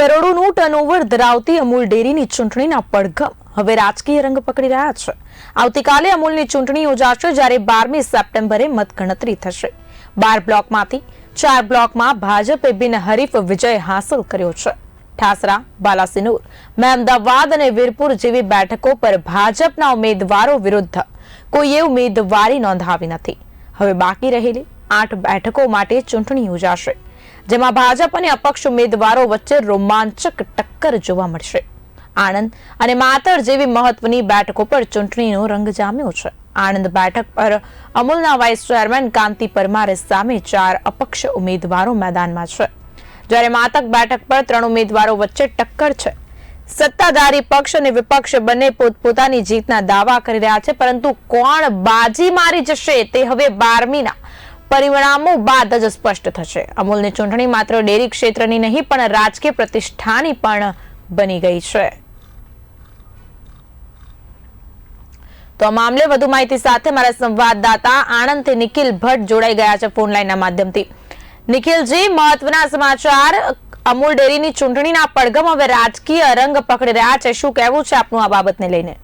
કરોડોનું turnover ધરાવતી અમૂલ ડેરીની ચૂંટણીના પડઘમ હવે રાજકીય રંગ પકડી રહ્યા છે. આવતીકાલે અમૂલની ચૂંટણી યોજાશે જ્યારે બારમી સપ્ટેમ્બરે મતગણતરી થશે. બાર બ્લોકમાંથી ચાર બ્લોકમાં ભાજપે બિનહરીફ વિજય હાંસલ કર્યો છે. ઠાસરા, બાલાસિનોર, મહેમદાવાદ અને વીરપુર જેવી બેઠકો પર ભાજપના ઉમેદવારો વિરુદ્ધ કોઈએ ઉમેદવારી નોંધાવી નથી. હવે બાકી રહેલી આઠ બેઠકો માટે ચૂંટણી યોજાશે. જેમાં ભાજપ અને અપક્ષ ઉમેદવારો વચ્ચે રોમાંચક ટક્કર જોવા મળશે. આણંદ અને માતર જેવી મહત્વની બેઠકો પર ચૂંટણીનો રંગ જામ્યો છે. આણંદ બેઠક પર અમૂલના વાઇસ ચેરમેન કાંતિ પરમારે સામે ચાર અપક્ષ ઉમેદવારો મેદાનમાં છે. જ્યારે માતક બેઠક પર ત્રણ ઉમેદવારો વચ્ચે ટક્કર છે. સત્તાધારી પક્ષ અને વિપક્ષ બંને પોતપોતાની જીતના દાવા કરી રહ્યા છે, પરંતુ કોણ બાજી મારી જશે તે હવે બારમીના પરિણામો બાદ જ સ્પષ્ટ થશે. અમૂલની ચૂંટણી માત્ર ડેરી ક્ષેત્રની નહીં, પણ રાજકીય પ્રતિષ્ઠાની પણ બની ગઈ છે. તો આ મામલે વધુ માહિતી સાથે મારા સંવાદદાતા આણંદથી નિખિલ ભટ્ટ જોડાઈ ગયા છે ફોન લાઈનના માધ્યમથી. નિખિલજી, મહત્વના સમાચાર. અમૂલ ડેરીની ચૂંટણીના પડઘમ હવે રાજકીય રંગ પકડી રહ્યા છે. શું કહેવું છે આપનું આ બાબતને લઈને?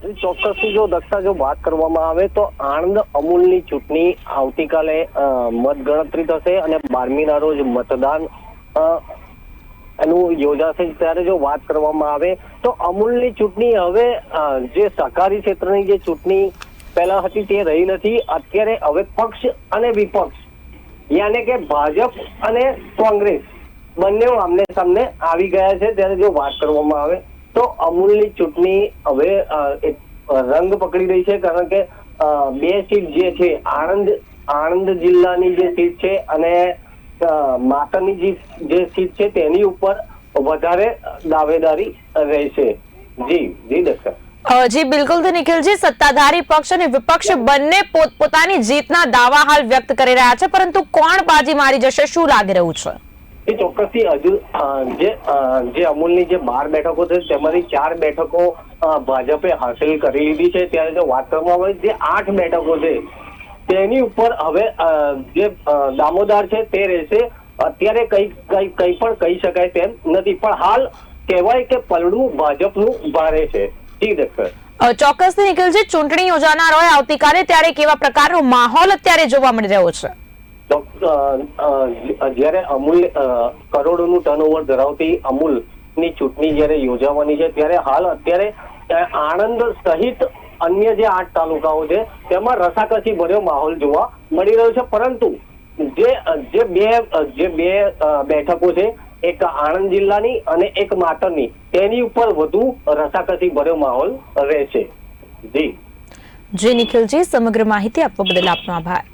ચોક્કસથી જો દક્ષા જો વાત કરવામાં આવે તો આણંદ અમૂલની ચૂંટણી આવતીકાલે મતગણતરી થશે અને બારમીના રોજ મતદાન એનું યોજાશે. ત્યારે જો વાત કરવામાં આવે તો અમૂલની ચૂંટણી હવે જે સહકારી ક્ષેત્રની જે ચૂંટણી પહેલા હતી તે રહી નથી. અત્યારે હવે પક્ષ અને વિપક્ષ, યાને કે ભાજપ અને કોંગ્રેસ બંને આમને સામને આવી ગયા છે. ત્યારે જો વાત કરવામાં આવે તો અમૂલની ચૂંટણી હવે રંગ પકડી રહી છે કારણ કે બે સીટ જે છે, આણંદ આણંદ જિલ્લાની જે સીટ છે અને માતાની જે સીટ છે તેની ઉપર વધારે દાવેદારી રહેશે. જી જી દર્શક. જી, બિલકુલ તો નિખિલજી, સત્તાધારી પક્ષ અને વિપક્ષ બંને પોતપોતાની જીતના દાવા હાલ વ્યક્ત કરી રહ્યા છે, પરંતુ કોણ બાજી મારી જશે, શું લાગી રહ્યું છે? એ ચોક્કસથી હજુ જે જે અમૂલની જે બાર બેઠકો છે, તેમાંથી ચાર બેઠકો ભાજપે હાંસલ કરી લીધી છે. ત્યારે જો વાત કરવામાં આવે, જે આઠ બેઠકો છે, તેની ઉપર હવે જે દામોદર છે તે રહેશે. અત્યારે કઈ કઈ કઈ પણ કહી શકાય તેમ નથી. પણ હાલ કહેવાય કે પલડું ભાજપનું ભારે છે જી ચોક્કસ ચોક્કસથી, નિખિલજી, ચૂંટણી યોજાનાર હોય આવતીકાલે, ત્યારે કેવા પ્રકારનો માહોલ અત્યારે જોવા મળી રહ્યો છે? જ્યારે અમૂલ કરોડોનું ટર્નઓવર ધરાવતી અમૂલની ચૂંટણી જ્યારે યોજાવાની છે, ત્યારે હાલ અત્યારે આણંદ સહિત અન્ય જે આઠ તાલુકાઓ છે, તેમાં રસાકસી ભર્યો માહોલ જોવા મળી રહ્યો છે. પરંતુ જે જે બે જે બે બેઠકો છે, એક આણંદ જિલ્લાની અને એક માતરની, તેની ઉપર વધુ રસાકસી ભર્યો માહોલ રહેશે. જી. જી, નિખિલજી, સમગ્ર માહિતી આપવા બદલ આપનો આભાર.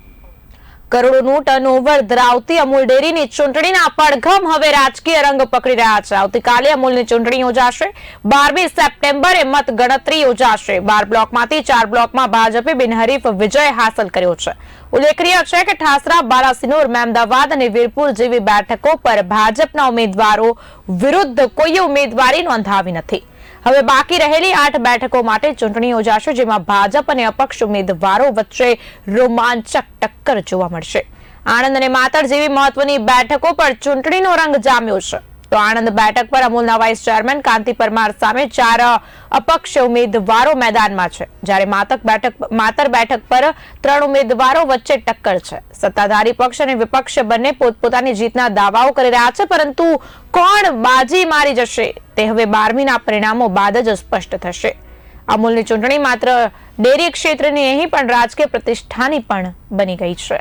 કરોડોનું ટર્નઓવર ધરાવતી અમૂલ ડેરીની ચૂંટણીના પડઘમ હવે રાજકીય રંગ પકડી રહ્યા છે. આવતીકાલે અમૂલની ચૂંટણી યોજાશે. બારમી સપ્ટેમ્બરે મત ગણતરી યોજાશે. બાર બ્લોકમાંથી ચાર બ્લોકમાં ભાજપે બિનહરીફ વિજય હાંસલ કર્યો છે. ઉલ્લેખનીય છે કે ઠાસરા બાલાસિનોર મહેમદાવાદ અને વીરપુર જેવી બેઠકો પર ભાજપના ઉમેદવારો વિરુદ્ધ કોઈએ ઉમેદવારી નોંધાવી નથી. હવે બાકી રહેલી આઠ બેઠકો માટે ચૂંટણી યોજાશે, જેમાં ભાજપ અને અપક્ષ ઉમેદવારો વચ્ચે રોમાંચક ટક્કર જોવા મળશે. આણંદ અને માતર જેવી મહત્વની બેઠકો પર ચૂંટણીનો રંગ જામ્યો છે. તો આણંદ બેઠક પર અમૂલના વાઇસ ચેરમેન કાંતિ પરમાર સામે ચાર અપક્ષ ઉમેદવારો મેદાનમાં છે. જ્યારે માતક બેઠક માતર બેઠક પર ત્રણ ઉમેદવારો વચ્ચે ટક્કર છે. સત્તાધારી પક્ષ અને વિપક્ષ બંને પોતપોતાની જીતના દાવાઓ કરી રહ્યા છે, પરંતુ કોણ બાજી મારી જશે તે હવે બારમીના પરિણામો બાદ જ સ્પષ્ટ થશે. અમૂલની ચૂંટણી માત્ર ડેરી ક્ષેત્રની નહીં, પણ રાજકીય પ્રતિષ્ઠાની પણ બની ગઈ છે.